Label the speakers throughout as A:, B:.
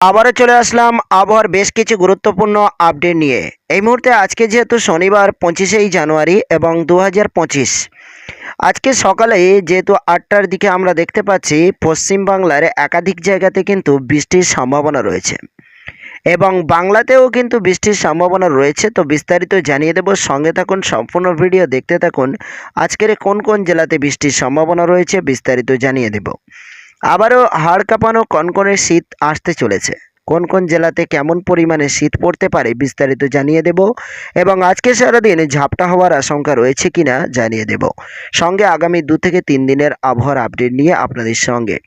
A: আবারও চলে আসলাম আবহাওয়ার বেশ কিছু গুরুত্বপূর্ণ আপডেট নিয়ে। এই মুহূর্তে আজকে যেহেতু শনিবার পঁচিশেই জানুয়ারি এবং দু আজকে সকালে যেহেতু আটটার দিকে আমরা দেখতে পাচ্ছি পশ্চিমবাংলার একাধিক জায়গাতে কিন্তু বৃষ্টির সম্ভাবনা রয়েছে। এবং বাংলাতেও কিন্তু বৃষ্টির সম্ভাবনা রয়েছে, তো বিস্তারিত জানিয়ে দেব। সঙ্গে থাকুন, সম্পূর্ণ ভিডিও দেখতে থাকুন। আজকের কোন কোন জেলাতে বৃষ্টির সম্ভাবনা রয়েছে বিস্তারিত জানিয়ে দেব। আবারও হাড় কাঁপানো কনকনে শীত আসতে চলেছে। কোন কোন জেলাতে কেমন পরিমাণে শীত পড়তে পারে বিস্তারিত জানিয়ে দেব এবং আজকে সারাদিন ঝাপটা হওয়ার আশঙ্কা রয়েছে কিনা জানিয়ে দেব। সঙ্গে আগামী দু থেকে তিন দিনের আবহাওয়ার আপডেট নিয়ে আপনাদের সঙ্গে।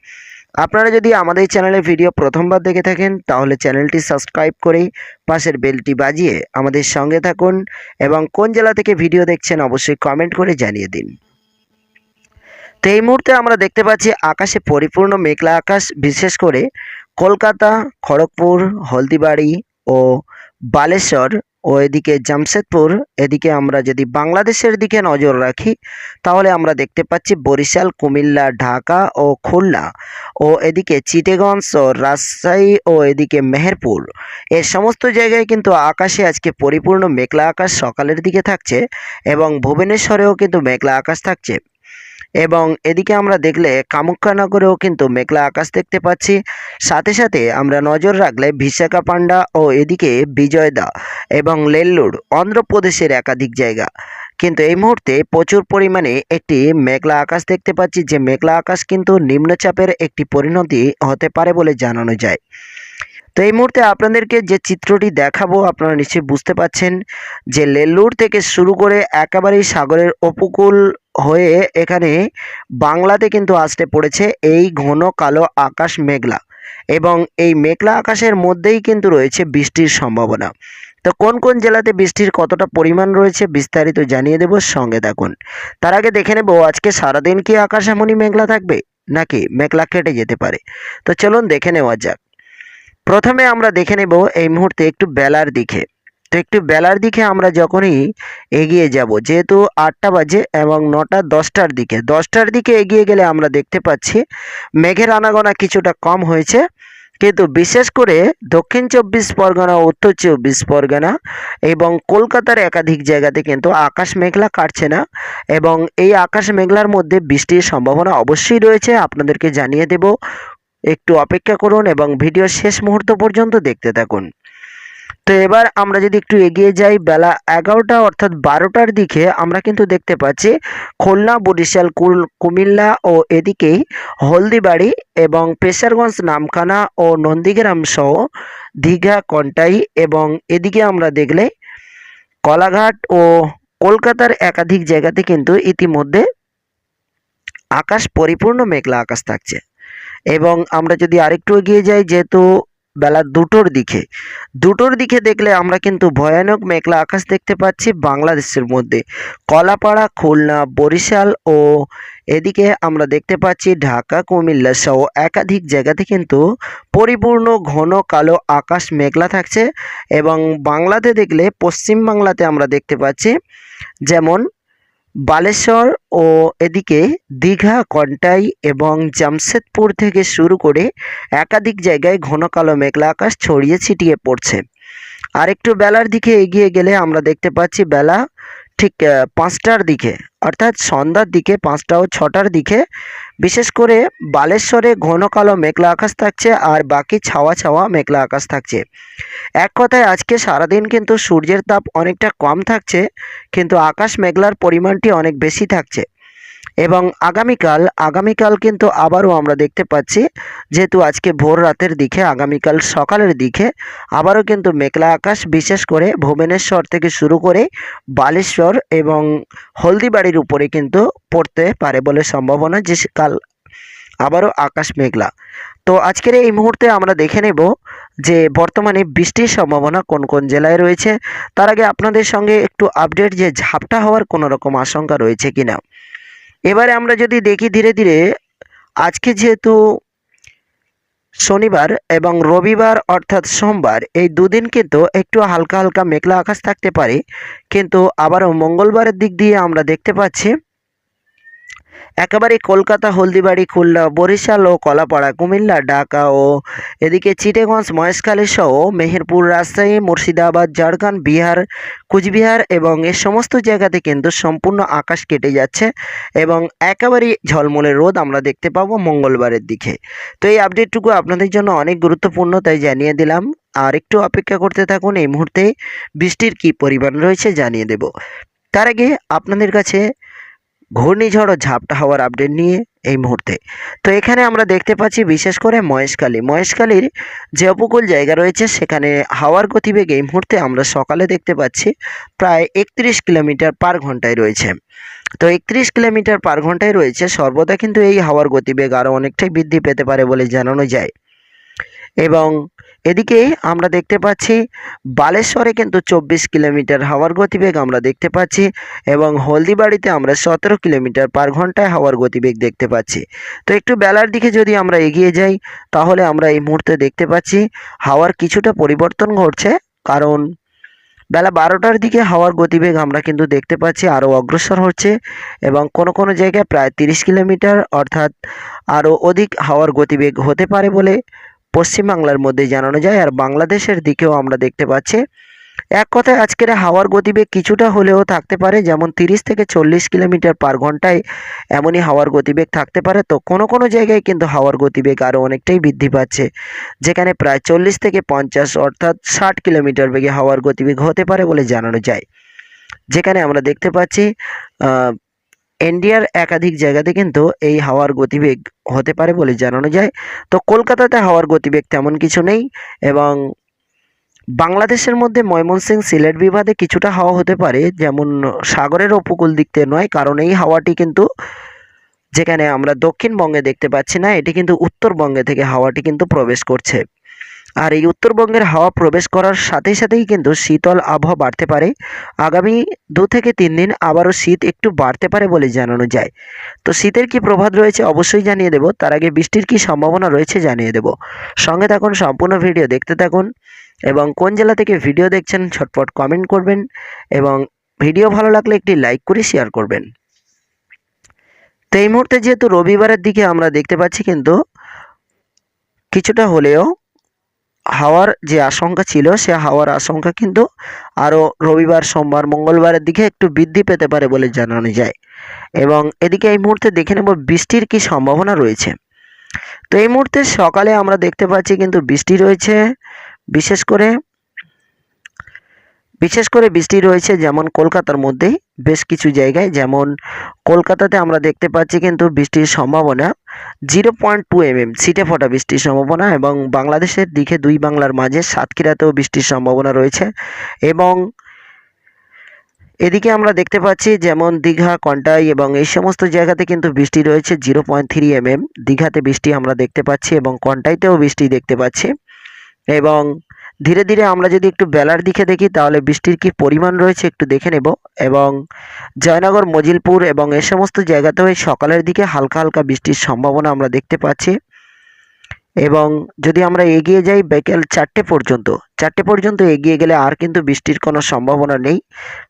A: আপনারা যদি আমাদের চ্যানেলে ভিডিও প্রথমবার দেখে থাকেন, তাহলে চ্যানেলটি সাবস্ক্রাইব করে পাশের বেলটি বাজিয়ে আমাদের সঙ্গে থাকুন এবং কোন জেলা থেকে ভিডিও দেখছেন অবশ্যই কমেন্ট করে জানিয়ে দিন। তো এই মুহূর্তে আমরা দেখতে পাচ্ছি আকাশে পরিপূর্ণ মেঘলা আকাশ, বিশেষ করে কলকাতা, খড়গপুর, হলদিবাড়ি ও বালেশ্বর ও এদিকে জামশেদপুর। এদিকে আমরা যদি বাংলাদেশের দিকে নজর রাখি, তাহলে আমরা দেখতে পাচ্ছি বরিশাল, কুমিল্লা, ঢাকা ও খুলনা ও এদিকে চিটেগঞ্জ ও রাজশাহী ও এদিকে মেহেরপুর। এ সমস্ত জায়গায় কিন্তু আকাশে আজকে পরিপূর্ণ মেঘলা আকাশ সকালের দিকে থাকছে এবং ভুবনেশ্বরেও কিন্তু মেঘলা আকাশ থাকছে। এবং এদিকে আমরা দেখলে কামুক্কানগরেও কিন্তু মেঘলা আকাশ দেখতে পাচ্ছি। সাথে সাথে আমরা নজর রাখলে বিশাখাপান্ডা ও এদিকে বিজয়দা এবং লেল্লুর অন্ধ্রপ্রদেশের একাধিক জায়গা। কিন্তু এই মুহূর্তে প্রচুর পরিমাণে একটি মেঘলা আকাশ দেখতে পাচ্ছি, যে মেঘলা আকাশ কিন্তু নিম্নচাপের একটি পরিণতি হতে পারে বলে জানানো যায়। তো এই মুহূর্তে আপনাদেরকে যে চিত্রটি দেখাবো, আপনারা নিশ্চয়ই বুঝতে পাচ্ছেন যে লেল্লুর থেকে শুরু করে একেবারেই সাগরের উপকূল হয়ে এখানে বাংলাতে কিন্তু আসতে পড়েছে এই ঘন কালো আকাশ মেঘলা। এবং এই মেঘলা আকাশের মধ্যেই কিন্তু রয়েছে বৃষ্টির সম্ভাবনা। তো কোন কোন জেলাতে বৃষ্টির কতটা পরিমাণ রয়েছে বিস্তারিত জানিয়ে দেব, সঙ্গে থাকুন। তার আগে দেখে নেব, আজকে সারাদিন কি আকাশ এমনই মেঘলা থাকবে? নাকি মেঘলা কেটে যেতে পারে? তো চলুন দেখে নেওয়া যাক। প্রথমে আমরা দেখে নেব এই মুহূর্তে একটু বেলার দিকে। তো একটু বেলার দিকে আমরা যখনই এগিয়ে যাব, যেহেতু আটটা বাজে এবং নটা দশটার দিকে দশটার দিকে এগিয়ে গেলে আমরা দেখতে পাচ্ছি মেঘের আনাগোনা কিছুটা কম হয়েছে। কিন্তু বিশেষ করে দক্ষিণ চব্বিশ পরগনা, উত্তর চব্বিশ পরগনা এবং কলকাতার একাধিক জায়গাতে কিন্তু আকাশ মেঘলা কাটছে না এবং এই আকাশ মেঘলার মধ্যে বৃষ্টির সম্ভাবনা অবশ্যই রয়েছে। আপনাদেরকে জানিয়ে দেব একটু অপেক্ষা করুন এবং ভিডিও শেষ মুহূর্ত পর্যন্ত দেখতে থাকুন। তো এবার আমরা যদি একটু এগিয়ে যাই, বেলা এগারোটা অর্থাৎ বারোটার দিকে আমরা কিন্তু দেখতে পাচ্ছি খুলনা, বরিশাল কুমিল্লা ও এদিকেই হলদিবাড়ি এবং পেশারগঞ্জ, নামখানা ও নন্দীগ্রাম সহ দীঘা, কন্টাই এবং এদিকে আমরা দেখলে কলাঘাট ও কলকাতার একাধিক জায়গাতে কিন্তু ইতিমধ্যে আকাশ পরিপূর্ণ মেঘলা আকাশ থাকছে। এবং আমরা যদি আরেকটু এগিয়ে যাই, যেহেতু বেলা দুটোর দিকে দুটোর দিকে দেখলে আমরা কিন্তু ভয়ানক মেঘলা আকাশ দেখতে পাচ্ছি বাংলাদেশের মধ্যে। কলাপাড়া, খুলনা, বরিশাল ও এদিকে আমরা দেখতে পাচ্ছি ঢাকা, কুমিল্লা সহ একাধিক জায়গাতে কিন্তু পরিপূর্ণ ঘন কালো আকাশ মেঘলা থাকছে এবং বাংলাতে দেখলে পশ্চিম বাংলাতে আমরা দেখতে পাচ্ছি যেমন বালেশ্বর ও এদিকে দীঘা, কন্টাই এবং জামশেদপুর থেকে শুরু করে একাধিক জায়গায় ঘন কালো মেঘলা আকাশ ছড়িয়ে ছিটিয়ে পড়ছে। আর একটু বেলার দিকে এগিয়ে গেলে আমরা দেখতে পাচ্ছি বেলা ঠিক পাঁচটার দিকে, অর্থাৎ সন্ধ্যার দিকে, পাঁচটা ও ছটার দিকে বিশেষ করে বালেশ্বরে ঘন কালো মেঘলা আকাশ থাকছে আর বাকি ছাওয়া ছাওয়া মেঘলা আকাশ থাকছে। এক কথায় আজকে সারাদিন কিন্তু সূর্যের তাপ অনেকটা কম থাকছে, কিন্তু আকাশ মেঘলার পরিমাণটি অনেক বেশি থাকছে। এবং আগামীকাল আগামীকাল কিন্তু আবারও আমরা দেখতে পাচ্ছি, যেহেতু আজকে ভোর রাতের দিকে, আগামীকাল সকালের দিকে, আবারও কিন্তু মেঘলা আকাশ, বিশেষ করে ভুবনেশ্বর থেকে শুরু করে বালেশ্বর এবং হলদিবাড়ির উপরে কিন্তু পড়তে পারে বলে সম্ভাবনা, যে কাল আবারও আকাশ মেঘলা। তো আজকের এই মুহূর্তে আমরা দেখে নেব যে বর্তমানে বৃষ্টির সম্ভাবনা কোন কোন জেলায় রয়েছে। তার আগে আপনাদের সঙ্গে একটু আপডেট যে ঝাপটা হওয়ার কোনো রকম আশঙ্কা রয়েছে কিনা। এবারে আমরা যদি দেখি ধীরে ধীরে, আজকে যেহেতু শনিবার এবং রবিবার অর্থাৎ সোমবার, এই দুদিন কিন্তু একটু হালকা হালকা মেঘলা আকাশ থাকতে পারে। কিন্তু আবারও মঙ্গলবারের দিক দিয়ে আমরা দেখতে পাচ্ছি একেবারে কলকাতা, হলদিবাড়ি, খুলনা, বরিশাল ও কলাপাড়া, কুমিল্লা, ঢাকা ও এদিকে চিটেগঞ্জ মহেশখালী সহ মেহেরপুর, রাজশাহী, মুর্শিদাবাদ, ঝাড়খণ্ড, বিহার, কুচবিহার এবং এ সমস্ত জায়গাতে কিন্তু সম্পূর্ণ আকাশ কেটে যাচ্ছে এবং একেবারেই ঝলমলে রোদ আমরা দেখতে পাবো মঙ্গলবারের দিকে। তো এই আপডেটটুকু আপনাদের জন্য অনেক গুরুত্বপূর্ণ তাই জানিয়ে দিলাম। আর একটু অপেক্ষা করতে থাকুন, এই মুহূর্তে বৃষ্টির কি পরিমাণ রয়েছে জানিয়ে দেব। তার আগে আপনাদের কাছে ঘূর্ণিঝড় ও ঝাপটা হওয়ার আপডেট নিয়ে এই মুহূর্তে। তো এখানে আমরা দেখতে পাচ্ছি বিশেষ করে মহেশখালী। মহেশখালীর যে উপকূল জায়গা রয়েছে, সেখানে হাওয়ার গতিবেগ এই মুহূর্তে আমরা সকালে দেখতে পাচ্ছি প্রায় একত্রিশ কিলোমিটার পার ঘন্টায় রয়েছে। তো একত্রিশ কিলোমিটার পার ঘন্টায় রয়েছে, সর্বদা কিন্তু এই হাওয়ার গতিবেগ আরও অনেকটাই বৃদ্ধি পেতে পারে বলে জানানো যায়। এবং এদিকে আমরা দেখতে পাচ্ছি বালেশ্বরে কিন্তু চব্বিশ কিলোমিটার হাওয়ার গতিবেগ আমরা দেখতে পাচ্ছি এবং হলদিবাড়িতে আমরা সতেরো কিলোমিটার পার ঘন্টায় হাওয়ার গতিবেগ দেখতে পাচ্ছি। তো একটু বেলার দিকে যদি আমরা এগিয়ে যাই, তাহলে আমরা এই মুহূর্তে দেখতে পাচ্ছি হাওয়ার কিছুটা পরিবর্তন ঘটছে, কারণ বেলা বারোটার দিকে হাওয়ার গতিবেগ আমরা কিন্তু দেখতে পাচ্ছি আরও অগ্রসর হচ্ছে এবং কোনো কোনো জায়গায় প্রায় তিরিশ কিলোমিটার অর্থাৎ আরও অধিক হাওয়ার গতিবেগ হতে পারে বলে পশ্চিমবাংলার মধ্যে জানানো যায় আর বাংলাদেশের দিকেও আমরা দেখতে পাচ্ছি। এক কথায় আজকের হাওয়ার গতিবেগ কিছুটা হলেও থাকতে পারে, যেমন তিরিশ থেকে চল্লিশ কিলোমিটার পার ঘন্টায় এমনই হাওয়ার গতিবেগ থাকতে পারে। তো কোনো কোনো জায়গায় কিন্তু হাওয়ার গতিবেগ আরও অনেকটাই বৃদ্ধি পাচ্ছে, যেখানে প্রায় চল্লিশ থেকে পঞ্চাশ অর্থাৎ ষাট কিলোমিটার বেগে হাওয়ার গতিবেগ হতে পারে বলে জানানো যায়। যেখানে আমরা দেখতে পাচ্ছি ইন্ডিয়ার একাধিক জায়গাতে কিন্তু এই হাওয়ার গতিবেগ হতে পারে বলে জানানো যায়। তো কলকাতাতে হাওয়ার গতিবেগ তেমন কিছু নেই এবং বাংলাদেশের মধ্যে ময়মনসিংহ সিলেট বিভাগে কিছুটা হাওয়া হতে পারে, যেমন সাগরের উপকূল দিক থেকে নয়, কারণ এই হাওয়াটি কিন্তু যেখানে আমরা দক্ষিণবঙ্গে দেখতে পাচ্ছি না, এটি কিন্তু উত্তরবঙ্গে থেকে হাওয়াটি কিন্তু প্রবেশ করছে। আর এই উত্তরবঙ্গের হাওয়া প্রবেশ করার সাথেই সাথেই কিন্তু শীতল আবহাওয়া বাড়তে পারে। আগামী দু থেকে তিন দিন আবারও শীত একটু বাড়তে পারে বলে জানানো যায়। তো শীতের কি প্রভাব রয়েছে অবশ্যই জানিয়ে দেব, তার আগে বৃষ্টির কি সম্ভাবনা রয়েছে জানিয়ে দেব। সঙ্গে থাকুন, সম্পূর্ণ ভিডিও দেখতে থাকুন এবং কোন জেলা থেকে ভিডিও দেখছেন ছটপট কমেন্ট করবেন এবং ভিডিও ভালো লাগলে একটি লাইক করে শেয়ার করবেন। তো এই মুহূর্তে যেহেতু রবিবারের দিকে আমরা দেখতে পাচ্ছি কিন্তু কিছুটা হলেও হাওয়ার যে আশঙ্কা ছিল, সে হাওয়ার আশঙ্কা কিন্তু আরও রবিবার, সোমবার, মঙ্গলবারের দিকে একটু বৃদ্ধি পেতে পারে বলে জানানো যায়। এবং এদিকে এই মুহূর্তে দেখে নেব বৃষ্টির কি সম্ভাবনা রয়েছে। তো এই মুহূর্তে সকালে আমরা দেখতে পাচ্ছি কিন্তু বৃষ্টি রয়েছে, বিশেষ করে বিশেষ করে বৃষ্টি রয়েছে যেমন কলকাতার মধ্যেই, বেশ কিছু জায়গায়। যেমন কলকাতাতে আমরা দেখতে পাচ্ছি কিন্তু বৃষ্টির সম্ভাবনা zero point two M M ছিটে ফোটা বৃষ্টির সম্ভাবনা এবং বাংলাদেশের দিকে দুই বাংলার মাঝে সাতক্ষীরাতেও বৃষ্টির সম্ভাবনা রয়েছে এবং এদিকে আমরা দেখতে পাচ্ছি যেমন দীঘা, কন্টাই এবং এই সমস্ত জায়গাতে কিন্তু বৃষ্টি রয়েছে zero point three M M দীঘাতে বৃষ্টি আমরা দেখতে পাচ্ছি এবং কন্টাইতেও বৃষ্টি দেখতে পাচ্ছি এবং ধীরে ধীরে আমরা যদি একটু বেলার দিকে দেখি, তাহলে বৃষ্টির কি পরিমাণ রয়েছে একটু দেখে নেব। এবং জয়নগর, মজিলপুর এবং এই সমস্ত জায়গাতেও সকালের দিকে হালকা হালকা বৃষ্টির সম্ভাবনা আমরা দেখতে পাচ্ছি। এবং যদি আমরা এগিয়ে যাই বিকেল চারটে পর্যন্ত চারটে পর্যন্ত এগিয়ে গেলে আর কিন্তু বৃষ্টির কোনো সম্ভাবনা নেই।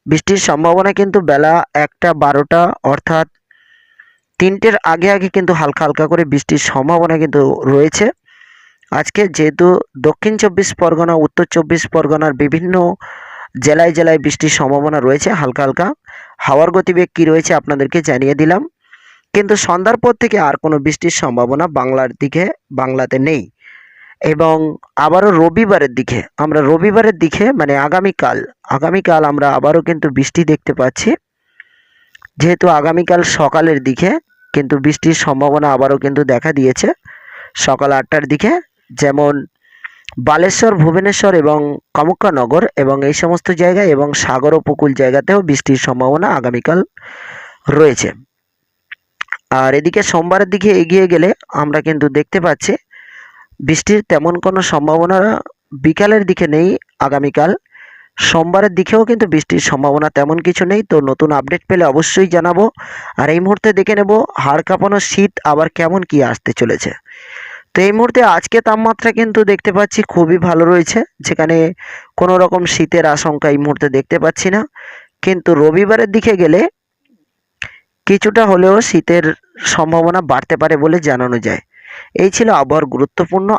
A: বৃষ্টির সম্ভাবনা কিন্তু বেলা একটা, বারোটা অর্থাৎ তিনটের আগে আগে কিন্তু হালকা হালকা করে বৃষ্টির সম্ভাবনা কিন্তু রয়েছে। আজকে যেহেতু দক্ষিণ চব্বিশ পরগনা, উত্তর চব্বিশ পরগনার বিভিন্ন জেলায় জেলায় বৃষ্টির সম্ভাবনা রয়েছে, হালকা হালকা। হাওয়ার গতিবেগ কী রয়েছে আপনাদেরকে জানিয়ে দিলাম। কিন্তু সন্ধ্যার পর থেকে আর কোনো বৃষ্টির সম্ভাবনা বাংলার দিকে, বাংলাতে নেই। এবং আবারও রবিবারের দিকে, আমরা রবিবারের দিকে মানে আগামীকাল আগামীকাল আমরা আবারও কিন্তু বৃষ্টি দেখতে পাচ্ছি। যেহেতু আগামীকাল সকালের দিকে, কিন্তু বৃষ্টির সম্ভাবনা আবারও কিন্তু দেখা দিয়েছে। সকাল আটটার দিকে যেমন বালেশ্বর, ভুবনেশ্বর এবং কামুক্কানগর এবং এই সমস্ত জায়গায় এবং সাগর উপকূল জায়গাতেও বৃষ্টির সম্ভাবনা আগামীকাল রয়েছে। আর এদিকে সোমবারের দিকে এগিয়ে গেলে আমরা কিন্তু দেখতে পাচ্ছি বৃষ্টির তেমন কোনো সম্ভাবনা বিকালের দিকে নেই আগামীকাল। সোমবারের দিকেও কিন্তু বৃষ্টির সম্ভাবনা তেমন কিছু নেই, তো নতুন আপডেট পেলে অবশ্যই জানাব। আর এই মুহূর্তে দেখে নেব হাড় কাঁপানো শীত আবার কেমন কি আসতে চলেছে। তো এই মুহূর্তে আজকে তাপমাত্রা কিন্তু দেখতে পাচ্ছি খুবই ভালো রয়েছে, যেখানে কোনো রকম শীতের আশঙ্কা এই মুহূর্তে দেখতে পাচ্ছি না। কিন্তু রবিবারের দিকে গেলে কিছুটা হলেও শীতের সম্ভাবনা বাড়তে পারে বলে জানানো যায়। এই ছিল আবহাওয়ার গুরুত্বপূর্ণ